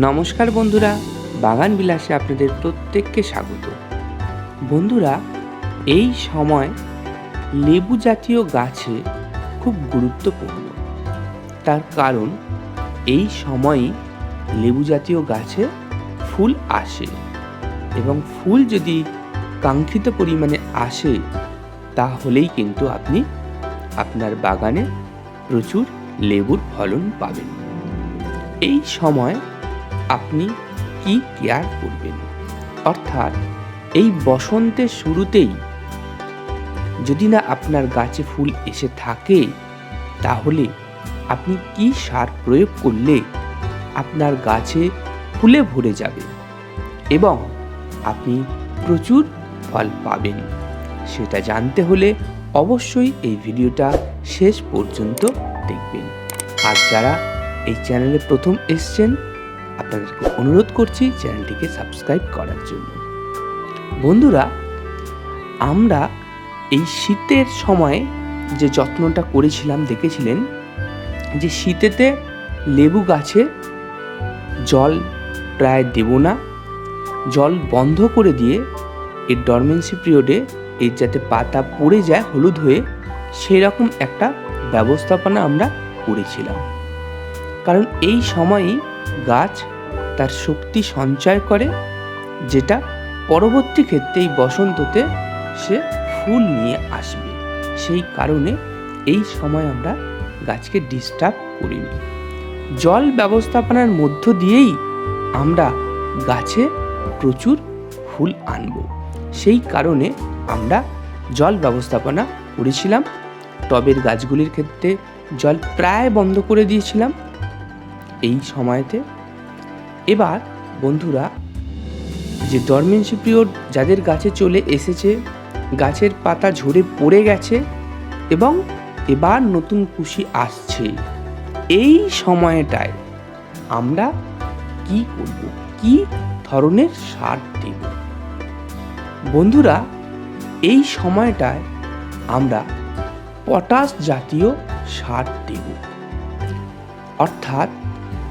নমস্কার বন্ধুরা, বাগান বিলাসে আপনাদের প্রত্যেককে স্বাগত। বন্ধুরা, এই সময় লেবু জাতীয় গাছে খুব গুরুত্বপূর্ণ। তার কারণ, এই সময়ই লেবু জাতীয় গাছে ফুল আসে এবং ফুল যদি কাঙ্ক্ষিত পরিমাণে আসে, তাহলেই কিন্তু আপনি আপনার বাগানে প্রচুর লেবুর ফলন পাবেন। এই সময় আপনি কি কেয়ার করবেন? অর্থাৎ এই বসন্তের শুরুতেই যদি না আপনার গাছে ফুল এসে থাকে, তাহলে আপনি কি সার প্রয়োগ করলে আপনার গাছে ফুলে ভরে যাবে এবং আপনি প্রচুর ফল পাবেন? সেটা জানতে হলে অবশ্যই এই ভিডিওটা শেষ পর্যন্ত দেখবেন। আর যারা এই চ্যানেলে প্রথম এসছেন আপনাদেরকে অনুরোধ করছি চ্যানেলটিকে সাবস্ক্রাইব করার জন্য। বন্ধুরা, আমরা এই শীতের সময় যে যত্নটা করেছিলাম, দেখেছিলেন? যে শীতেতে লেবু গাছে জল প্রায় দেব না। জল বন্ধ করে দিয়ে এর ডরমেন্সি পিরিয়ডে এর যাতে পাতা পড়ে যায়, হলুদ হয়ে, সেরকম একটা ব্যবস্থাপনা আমরা করেছিলাম। কারণ এই সময়ই গাছ তার শক্তি সঞ্চয় করে, যেটা পরবর্তী ক্ষেত্রে এই বসন্ততে সে ফুল নিয়ে আসবে। সেই কারণে এই সময় আমরা গাছকে ডিস্টার্ব করিনি। জল ব্যবস্থাপনার মধ্য দিয়েই আমরা গাছে প্রচুর ফুল আনব। সেই কারণে আমরা জল ব্যবস্থাপনা করেছিলাম। টবের গাছগুলির ক্ষেত্রে জল প্রায় বন্ধ করে দিয়েছিলাম। এই সময়তে। এবার বন্ধুরা, যে ডরমেন্সি পিরিয়ড যাদের গাছে চলে এসেছে, গাছের পাতা ঝরে পড়ে গেছে এবং এবার নতুন কুশি আসছে, এই সময়টায় আমরা কি করব? কি ধরনের সার দেব? বন্ধুরা, এই সময়টায় আমরা পটাশ জাতীয় সার দেব। অর্থাৎ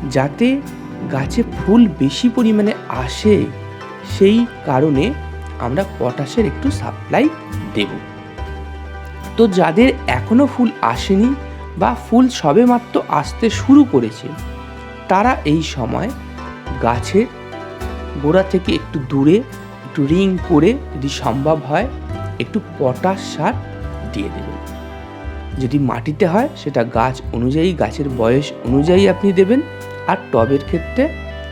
যাতে গাছে ফুল বেশি পরিমাণে আসে, সেই কারণে আমরা পটাশের একটু সাপ্লাই দেব। তো যাদের এখনও ফুল আসেনি বা ফুল সবেমাত্র আসতে শুরু করেছে, তারা এই সময় গাছের গোড়া থেকে একটু দূরে একটু রিং করে যদি সম্ভব হয়, একটু পটাশ সার দিয়ে দেবেন। যদি মাটিতে হয়, সেটা গাছ অনুযায়ী, গাছের বয়স অনুযায়ী আপনি দেবেন। আর টবের ক্ষেত্রে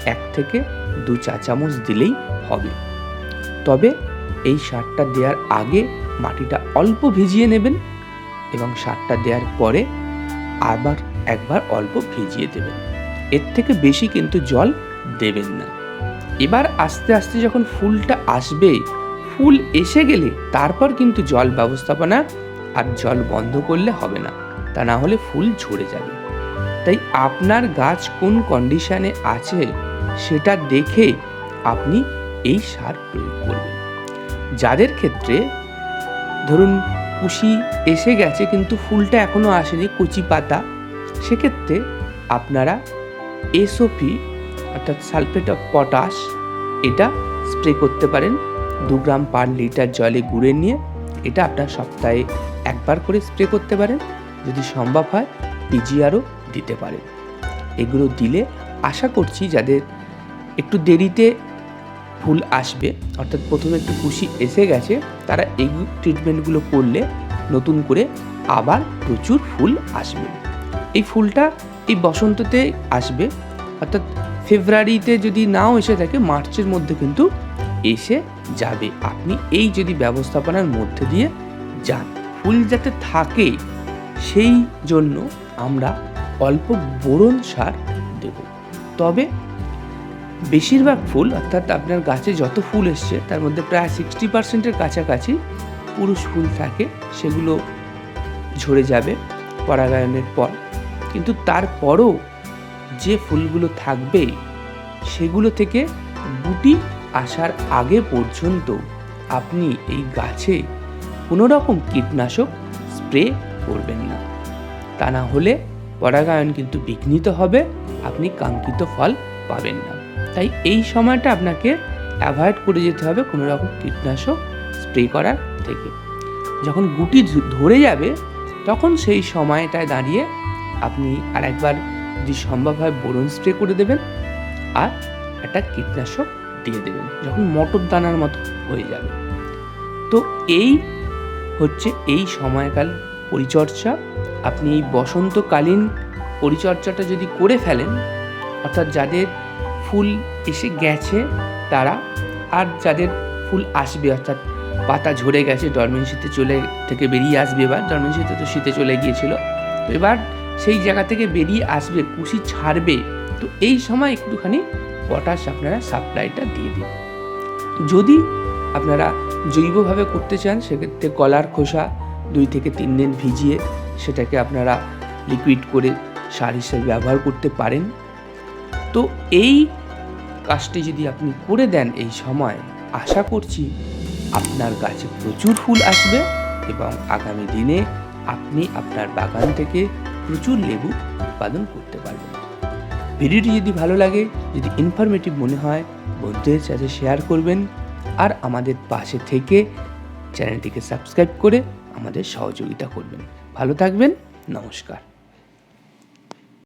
এক থেকে দু চা চামচ দিলেই হবে। তবে এই সারটা দেওয়ার আগে মাটিটা অল্প ভিজিয়ে নেবেন এবং সারটা দেওয়ার পরে আবার একবার অল্প ভিজিয়ে দেবেন। এর থেকে বেশি কিন্তু জল দেবেন না। এবার আস্তে আস্তে যখন ফুলটা আসবে, ফুল এসে গেলে তারপর কিন্তু জল ব্যবস্থাপনা আর জল বন্ধ করলে হবে না। তা না হলে ফুল ঝরে যাবে। তাই আপনার গাছ কোন কন্ডিশনে আছে সেটা দেখে আপনি এই সার প্রয়োগ করবেন। যাদের ক্ষেত্রে ধরুন কুশি এসে গেছে কিন্তু ফুলটা এখনও আসেনি, কচি পাতা, সেক্ষেত্রে আপনারা এসওপি অর্থাৎ সালফেট অফ পটাশ এটা স্প্রে করতে পারেন। দু গ্রাম পার লিটার জলে গুঁড়ে নিয়ে এটা আপনার সপ্তাহে একবার করে স্প্রে করতে পারেন। যদি সম্ভব হয় পিজিআরও দিতে পারেন এগুলো দিলে আশা করছি যাদের একটু দেরিতে ফুল আসবে, অর্থাৎ প্রথমে একটু খুশি এসে গেছে, তারা এই ট্রিটমেন্টগুলো করলে নতুন করে আবার প্রচুর ফুল আসবে। এই ফুলটা এই বসন্ততে আসবে, অর্থাৎ ফেব্রুয়ারিতে যদি নাও এসে থাকে, মার্চের মধ্যে কিন্তু এসে যাবে। আপনি এই যদি ব্যবস্থাপনার মধ্যে দিয়ে যান, ফুল যাতে থাকে, সেই জন্য আমরা অল্প বোরন সার দেব। তবে বেশিরভাগ ফুল, অর্থাৎ আপনার গাছে যত ফুল এসছে, তার মধ্যে প্রায় সিক্সটি পার্সেন্টের কাছাকাছি পুরুষ ফুল থাকে, সেগুলো ঝরে যাবে পরাগায়নের পর। কিন্তু তারপরও যে ফুলগুলো থাকবে, সেগুলো থেকে গুটি আসার আগে পর্যন্ত আপনি এই গাছে কোনো রকম কীটনাশক স্প্রে করবেন না। তা না হলে পরাগায়ন কিন্তু বিঘ্নিত হবে, আপনি কাঙ্ক্ষিত ফল পাবেন না। তাই এই সময়টা আপনাকে অ্যাভয়েড করে যেতে হবে কোনো রকম কীটনাশক স্প্রে করার থেকে। যখন গুটি ধরে যাবে, তখন সেই সময়টায় দাঁড়িয়ে আপনি আরেকবার যদি সম্ভব হয় বোরন স্প্রে করে দেবেন আর একটা কীটনাশক দিয়ে দেবেন, যখন মটর দানার মতো হয়ে যাবে। তো এই হচ্ছে এই সময়কাল পরিচর্যা। আপনি এই বসন্তকালীন পরিচর্যাটা যদি করে ফেলেন, অর্থাৎ যাদের ফুল এসে গেছে তারা, আর যাদের ফুল আসবে, অর্থাৎ পাতা ঝরে গেছে ডরমেন শীতে চলে থেকে বেরিয়ে আসবে এবার ডরমেন্সিতে তো শীতে চলে গিয়েছিল, তো এবার সেই জায়গা থেকে বেরিয়ে আসবে, কুশি ছাড়বে, তো এই সময় একটুখানি পটাশ আপনারা সাপ্লাইটা দিয়ে দিন। যদি আপনারা জৈবভাবে করতে চান, সেক্ষেত্রে কলার খোসা দুই থেকে তিন দিন ভিজিয়ে সেটাকে আপনারা লিকুইড করে সার হিসেবে ব্যবহার করতে পারেন। তো এই কাজটি যদি আপনি করে দেন এই সময়, আশা করছি আপনার গাছে প্রচুর ফুল আসবে এবং আগামী দিনে আপনি আপনার বাগান থেকে প্রচুর লেবু উৎপাদন করতে পারবেন। ভিডিওটি যদি ভালো লাগে, যদি ইনফরমেটিভ মনে হয়, বন্ধুদের সাথে শেয়ার করবেন আর আমাদের পাশে থেকে চ্যানেলটিকে সাবস্ক্রাইব করে আমাদের সহযোগিতা করবেন। ভালো থাকবেন নমস্কার।